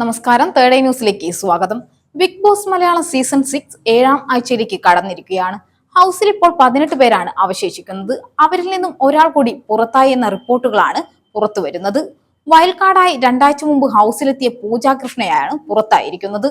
നമസ്കാരം. Third eye ന്യൂസിലേക്ക് സ്വാഗതം. Bigg Boss Malayalam season six ഏഴാം ആഴ്ചയിലേക്ക് കടന്നിരിക്കുകയാണ്. ഹൗസിൽ ഇപ്പോൾ പതിനെട്ട് പേരാണ് അവശേഷിക്കുന്നത്. അവരിൽ നിന്നും ഒരാൾ കൂടി പുറത്തായി എന്ന റിപ്പോർട്ടുകളാണ് പുറത്തു വരുന്നത്. വയൽക്കാടായി രണ്ടാഴ്ച മുമ്പ് ഹൗസിലെത്തിയ പൂജാകൃഷ്ണയാണ് പുറത്തായിരിക്കുന്നത്.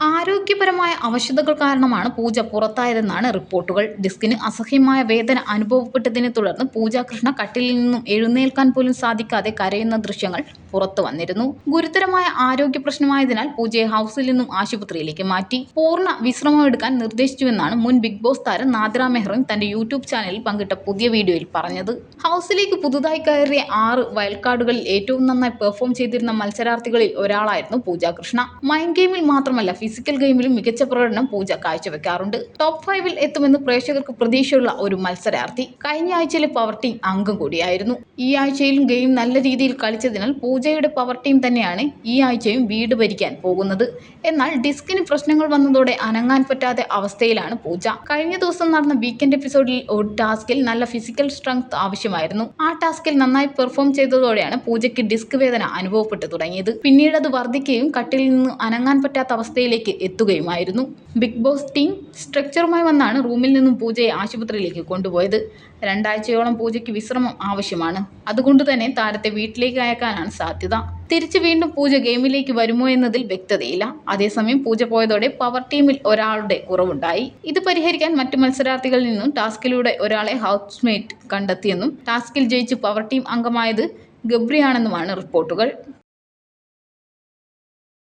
ആരോഗ്യപരമായ അവശതകൾ കാരണമാണ് പൂജ പുറത്തായതെന്നാണ് റിപ്പോർട്ടുകൾ. ഡിസ്കിന് അസഹ്യമായ വേദന അനുഭവപ്പെട്ടതിനെ തുടർന്ന് പൂജ കൃഷ്ണ കട്ടിലിൽ നിന്നും എഴുന്നേൽക്കാൻ പോലും സാധിക്കാതെ കരയുന്ന ദൃശ്യങ്ങൾ പുറത്തു വന്നിരുന്നു. ഗുരുതരമായ ആരോഗ്യ പ്രശ്നമായതിനാൽ പൂജയെ ഹൌസിൽ നിന്നും ആശുപത്രിയിലേക്ക് മാറ്റി. പൂർണ വിശ്രമം എടുക്കാൻ നിർദ്ദേശിച്ചുവെന്നാണ് മുൻ ബിഗ് ബോസ് താരം നാദ്ര മെഹ്റിൻ തന്റെ യൂട്യൂബ് ചാനലിൽ പങ്കിട്ട പുതിയ വീഡിയോയിൽ പറഞ്ഞത്. ഹൗസിലേക്ക് പുതുതായി കയറിയ ആറ് വയൽക്കാടുകളിൽ ഏറ്റവും നന്നായി പെർഫോം ചെയ്തിരുന്ന മത്സരാർത്ഥികളിൽ ഒരാളായിരുന്നു പൂജ കൃഷ്ണ മൈൻഡ് ഗെയിമിൽ മാത്രമല്ല ഫിസിക്കൽ ഗെയിമിലും മികച്ച പ്രകടനം പൂജ കാഴ്ചവെക്കാറുണ്ട്. ടോപ്പ് ഫൈവിൽ എത്തുമെന്ന് പ്രേക്ഷകർക്ക് പ്രതീക്ഷയുള്ള ഒരു മത്സരാർത്ഥി. കഴിഞ്ഞ ആഴ്ചയിലെ പവർ ടീം അംഗം കൂടിയായിരുന്നു. ഈ ആഴ്ചയിലും ഗെയിം നല്ല രീതിയിൽ കളിച്ചതിനാൽ പൂജയുടെ പവർ ടീം തന്നെയാണ് ഈ ആഴ്ചയും വീട് ഭരിക്കാൻ പോകുന്നത്. എന്നാൽ ഡിസ്കിന് പ്രശ്നങ്ങൾ വന്നതോടെ അനങ്ങാൻ പറ്റാത്ത അവസ്ഥയിലാണ് പൂജ. കഴിഞ്ഞ ദിവസം നടന്ന വീക്കെൻഡ് എപ്പിസോഡിൽ ഒരു ടാസ്കിൽ നല്ല ഫിസിക്കൽ സ്ട്രെങ്ത് ആവശ്യമായിരുന്നു. ആ ടാസ്കിൽ നന്നായി പെർഫോം ചെയ്തതോടെയാണ് പൂജയ്ക്ക് ഡിസ്ക് വേദന അനുഭവപ്പെട്ടു തുടങ്ങിയത്. പിന്നീട് അത് വർദ്ധിക്കുകയും കട്ടിൽ നിന്ന് അനങ്ങാൻ പറ്റാത്ത അവസ്ഥയിലേക്ക് എത്തുകയുമായിരുന്നു. ബിഗ് ബോസ് ടീം സ്ട്രക്ചറുമായി വന്നാണ് റൂമിൽ നിന്നും പൂജയെ ആശുപത്രിയിലേക്ക് കൊണ്ടുപോയത്. രണ്ടാഴ്ചയോളം പൂജയ്ക്ക് വിശ്രമം ആവശ്യമാണ്. അതുകൊണ്ട് തന്നെ താരത്തെ വീട്ടിലേക്ക് അയക്കാനാണ് സാധ്യത. തിരിച്ച് വീണ്ടും പൂജ ഗെയിമിലേക്ക് വരുമോ എന്നതിൽ വ്യക്തതയില്ല. അതേസമയം പൂജ പോയതോടെ പവർ ടീമിൽ ഒരാളുടെ കുറവുണ്ടായി. ഇത് പരിഹരിക്കാൻ മറ്റു മത്സരാർത്ഥികളിൽ നിന്നും ടാസ്കിലൂടെ ഒരാളെ ഹൗസ്മേറ്റ് കണ്ടെത്തിയെന്നും ടാസ്കിൽ ജയിച്ച് പവർ ടീം അംഗമായത് ഗബ്രിയാണെന്നുമാണ് റിപ്പോർട്ടുകൾ.